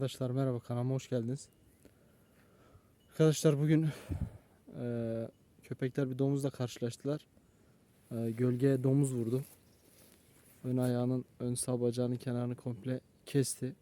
Arkadaşlar merhaba kanalıma hoş geldiniz. Arkadaşlar bugün eee, köpekler bir domuzla karşılaştılar. Eee, gölgeye domuz vurdu. Ön ayağının ön sağ bacağının kenarını komple kesti.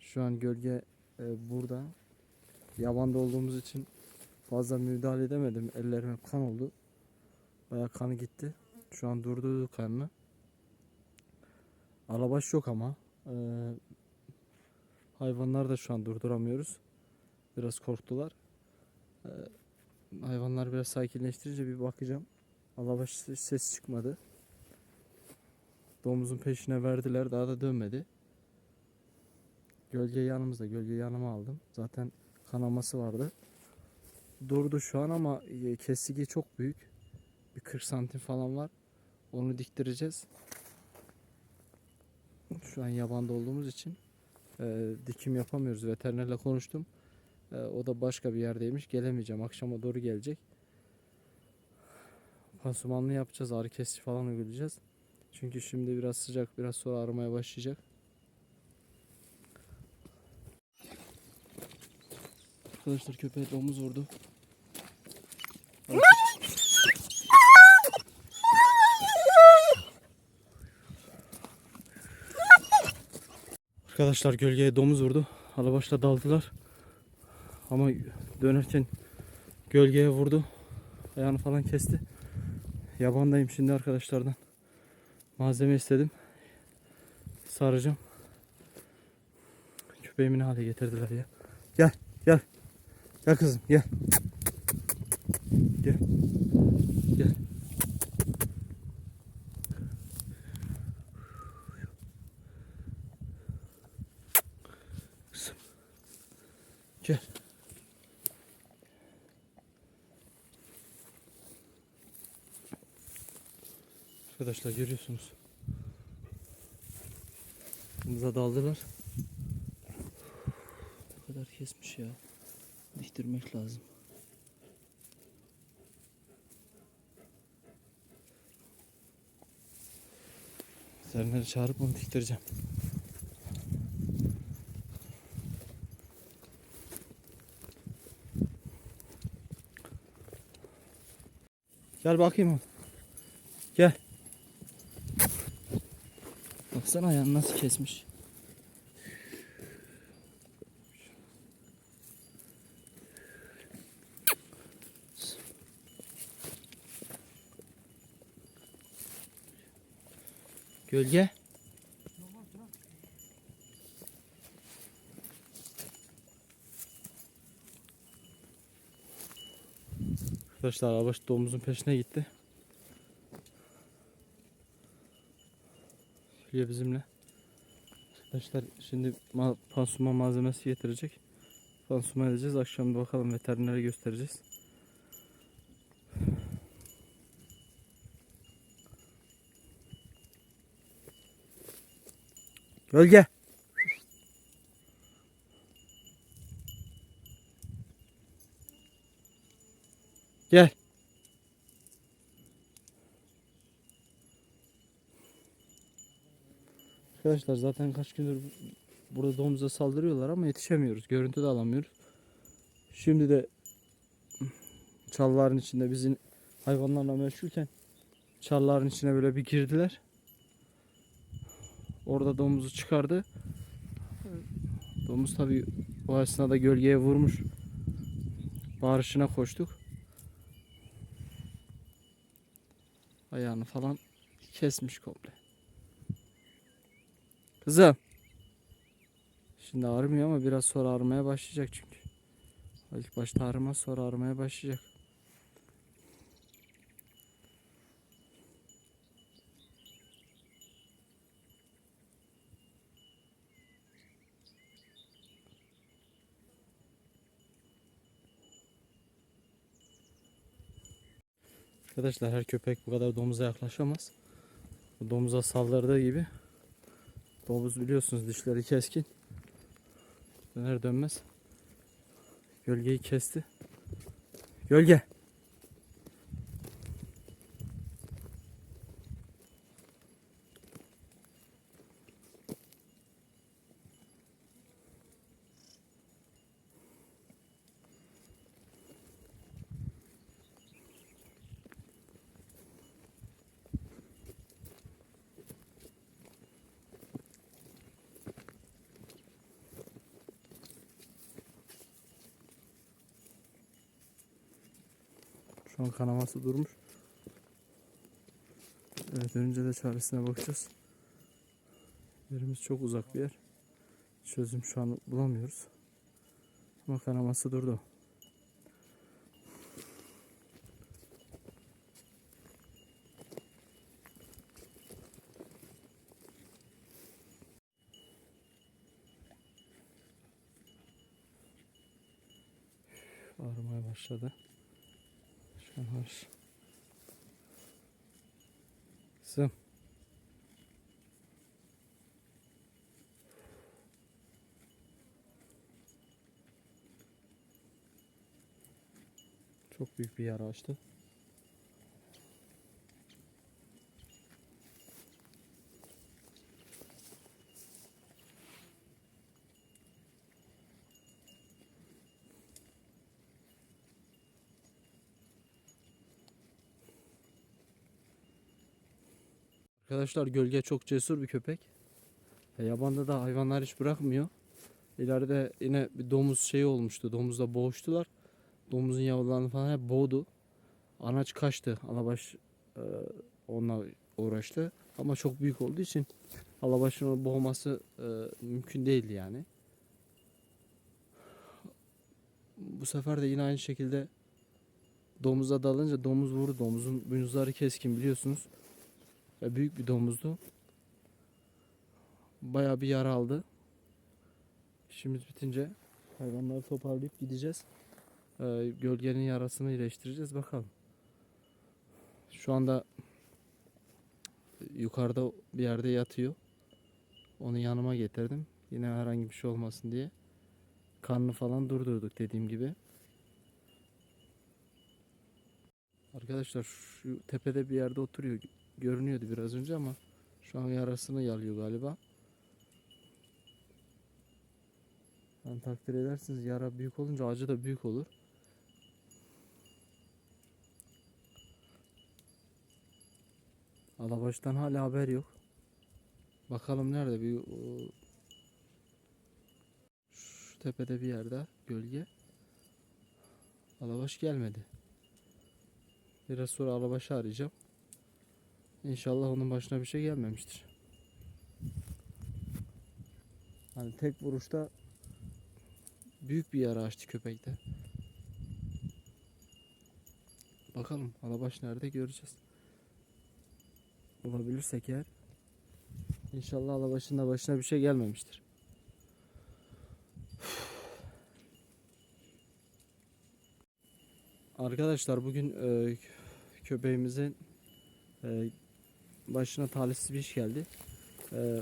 Şu an gölge eee, burada. Yabanda olduğumuz için fazla müdahale edemedim. Ellerime kan oldu. Bayağı kanı gitti. Şu an durdurdu kanını. Alabaş yok ama. Eee Hayvanlar da şu an durduramıyoruz. Biraz korktular. Ee, hayvanlar biraz sakinleştirince bir bakacağım. Alabaş ses çıkmadı. Domuzun peşine verdiler. Daha da dönmedi. Gölge yanımızda. Gölge yanıma aldım. Zaten kanaması vardı. Durdu şu an ama e, kesigi çok büyük. Bir 40 santim falan var. Onu diktireceğiz. Şu an yabanda olduğumuz için e, dikim yapamıyoruz. Veterinerle konuştum. E, o da başka bir yerdeymiş. Gelemeyeceğim. Akşama doğru gelecek. Pansumanlı yapacağız. Ağrı kesici falan uygulayacağız. Çünkü şimdi biraz sıcak. Biraz sonra ağrımaya başlayacak. Arkadaşlar köpeğe domuz vurdu. Arkadaşlar gölgeye domuz vurdu. Alabaşla daldılar. Ama dönerken gölgeye vurdu. Ayağını falan kesti. Yabandayım şimdi arkadaşlardan. Malzeme istedim. Saracağım. Köpeğimi ne hale getirdiler ya. Gel gel. Gel kızım gel. Gel. Kızım. Gel. Arkadaşlar görüyorsunuz. Kımıza daldılar. Ne kadar kesmiş ya. Diktirmek lazım. Veterineri çağırıp onu diktireceğim. Gel bakayım. Gel. Baksana ayağını nasıl kesmiş. Gölge. Arkadaşlar arabaş domuzun peşine gitti. Hülya bizimle. Arkadaşlar şimdi ma pansuman malzemesi getirecek. Pansuman edeceğiz. Akşam da bakalım veterinere göstereceğiz. Gölge. Gel. Arkadaşlar zaten kaç gündür burada domuza saldırıyorlar ama yetişemiyoruz. Görüntü de alamıyoruz. Şimdi de çalların içinde bizim hayvanlarla meşgulken çalların içine böyle bir girdiler. Orada domuzu çıkardı. Domuz tabi o esnada gölgeye vurmuş. Bağırışına koştuk. Ayağını falan kesmiş komple. Kızım. Şimdi ağrımıyor ama biraz sonra ağrımaya başlayacak çünkü. İlk başta ağrımaz sonra ağrımaya başlayacak. Arkadaşlar her köpek bu kadar domuza yaklaşamaz. Domuza saldırdığı gibi Domuz biliyorsunuz dişleri keskin. Döner dönmez. Gölgeyi kesti. Gölge. An kanaması durmuş. Evet önce de çaresine bakacağız. Yerimiz çok uzak bir yer. Çözüm şu an bulamıyoruz. Ama kanaması durdu. Ağrımaya başladı. Hoş. Kızım. Çok büyük bir yara açtı. Arkadaşlar gölge çok cesur bir köpek. E, yabanda da hayvanlar hiç bırakmıyor. İleride yine bir domuz şeyi olmuştu. Domuzla boğuştular. Domuzun yavrularını falan hep boğdu. Anaç kaçtı. Alabaş e, onunla uğraştı. Ama çok büyük olduğu için alabaşın onu boğması e, mümkün değildi yani. Bu sefer de yine aynı şekilde domuza dalınca domuz vurdu. Domuzun boynuzları keskin biliyorsunuz. Ve büyük bir domuzdu. Bayağı bir yara aldı. İşimiz bitince hayvanları toparlayıp gideceğiz. Ee, gölgenin yarasını iyileştireceğiz bakalım. Şu anda yukarıda bir yerde yatıyor. Onu yanıma getirdim. Yine herhangi bir şey olmasın diye. Karnı falan durdurduk dediğim gibi. Arkadaşlar şu tepede bir yerde oturuyor. Görünüyordu biraz önce ama şu an yarasını yalıyor galiba. Yani takdir edersiniz yara büyük olunca acı da büyük olur. Alabaş'tan hala haber yok. Bakalım nerede bir şu tepede bir yerde gölge. Alabaş gelmedi. Biraz sonra Alabaş'ı arayacağım. İnşallah onun başına bir şey gelmemiştir. Hani tek vuruşta büyük bir yara açtı köpekte. Bakalım Alabaş nerede göreceğiz. Bulabilirsek eğer. İnşallah Alabaş'ın da başına bir şey gelmemiştir. Arkadaşlar bugün e, köpeğimizin e, başına talihsiz bir iş geldi. E,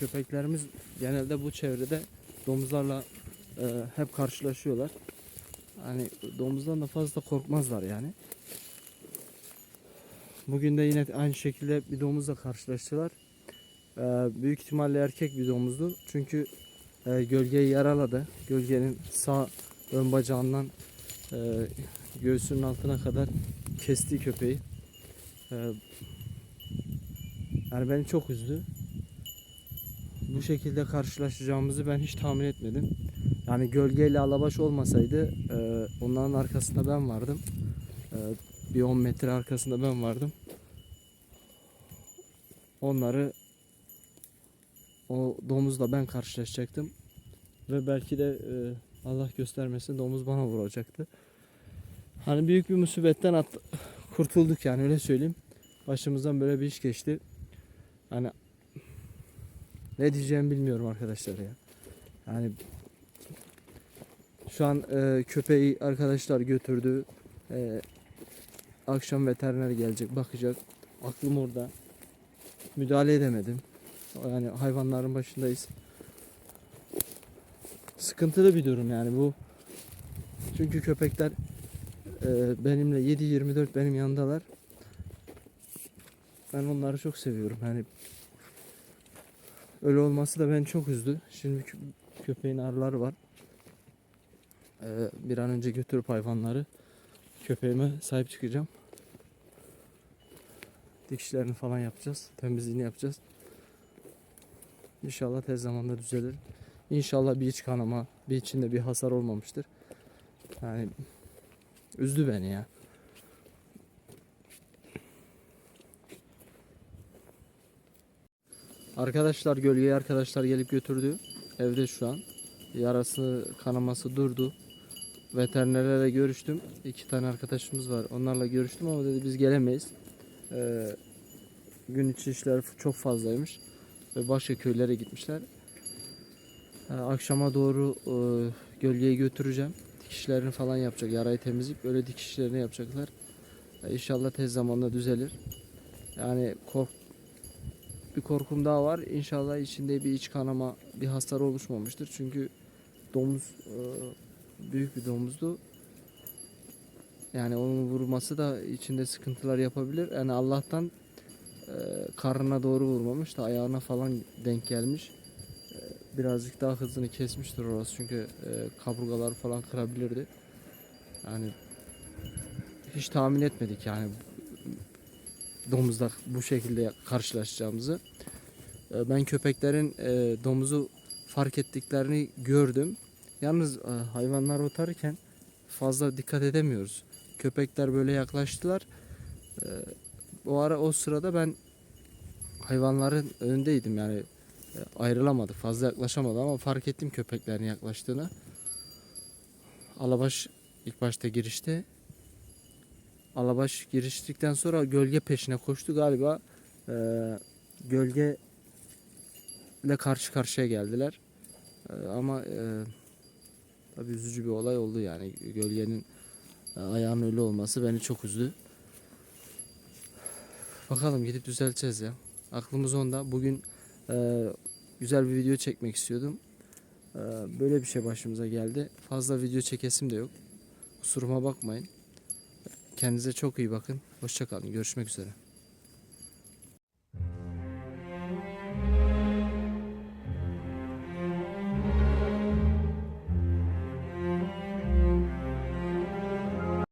köpeklerimiz genelde bu çevrede domuzlarla e, hep karşılaşıyorlar. Hani domuzdan da fazla korkmazlar yani. Bugün de yine aynı şekilde bir domuzla karşılaştılar. E, büyük ihtimalle erkek bir domuzdu. Çünkü e, gölgeyi yaraladı. Gölgenin sağ ön bacağından e, göğsünün altına kadar kesti köpeği. E, yani beni çok üzdü. Bu şekilde karşılaşacağımızı ben hiç tahmin etmedim. Yani gölgeyle alabaş olmasaydı e, onların arkasında ben vardım. E, bir 10 metre arkasında ben vardım. Onları o domuzla ben karşılaşacaktım. Ve belki de e, Allah göstermesin domuz bana vuracaktı. Hani büyük bir musibetten at, kurtulduk yani öyle söyleyeyim. Başımızdan böyle bir iş geçti. Hani ne diyeceğimi bilmiyorum arkadaşlar ya. Yani şu an e, köpeği arkadaşlar götürdü. E, akşam veteriner gelecek bakacak. Aklım orada. Müdahale edemedim. Yani hayvanların başındayız. Sıkıntılı bir durum yani bu. Çünkü köpekler e, benimle 7-24 benim yanındalar. Ben onları çok seviyorum. Yani öyle olması da beni çok üzdü. Şimdi kö- köpeğin arıları var. Ee, bir an önce götürüp hayvanları köpeğime sahip çıkacağım. Dikişlerini falan yapacağız. Temizliğini yapacağız. İnşallah tez zamanda düzelir. İnşallah bir iç kanama, bir içinde bir hasar olmamıştır. Yani üzdü beni ya. Arkadaşlar gölgeye arkadaşlar gelip götürdü. Evde şu an. Yarası kanaması durdu. Veterinerlerle görüştüm. İki tane arkadaşımız var. Onlarla görüştüm ama dedi biz gelemeyiz. Ee, gün içi işler çok fazlaymış. Ve başka köylere gitmişler. Ee, akşama doğru e, gölgeye götüreceğim. Dikişlerini falan yapacak. Yarayı temizleyip öyle dikişlerini yapacaklar. Ee, İnşallah tez zamanda düzelir. Yani kork bir korkum daha var. İnşallah içinde bir iç kanama, bir hasar oluşmamıştır. Çünkü domuz e, büyük bir domuzdu. Yani onun vurması da içinde sıkıntılar yapabilir. Yani Allah'tan e, karnına doğru vurmamış da ayağına falan denk gelmiş. E, birazcık daha hızını kesmiştir orası çünkü kaburgalar falan kırabilirdi. Yani hiç tahmin etmedik yani domuzla bu şekilde karşılaşacağımızı. E, Ben köpeklerin e, domuzu fark ettiklerini gördüm. Yalnız e, hayvanlar otarken fazla dikkat edemiyoruz. Köpekler böyle yaklaştılar. O ara o sırada ben hayvanların önündeydim yani e, ayrılamadı. Fazla yaklaşamadı ama fark ettim köpeklerin yaklaştığını. Alabaş ilk başta girişte. Alabaş giriştikten sonra gölge peşine koştu galiba. E, gölge ile karşı karşıya geldiler. E, ama e, tabii üzücü bir olay oldu yani gölgenin e, ayağının ölü olması beni çok üzdü. Bakalım gidip düzelteceğiz ya. Aklımız onda. Bugün e, güzel bir video çekmek istiyordum. E, böyle bir şey başımıza geldi. Fazla video çekesim de yok. Kusuruma bakmayın. Kendinize çok iyi bakın. Hoşçakalın. Görüşmek üzere.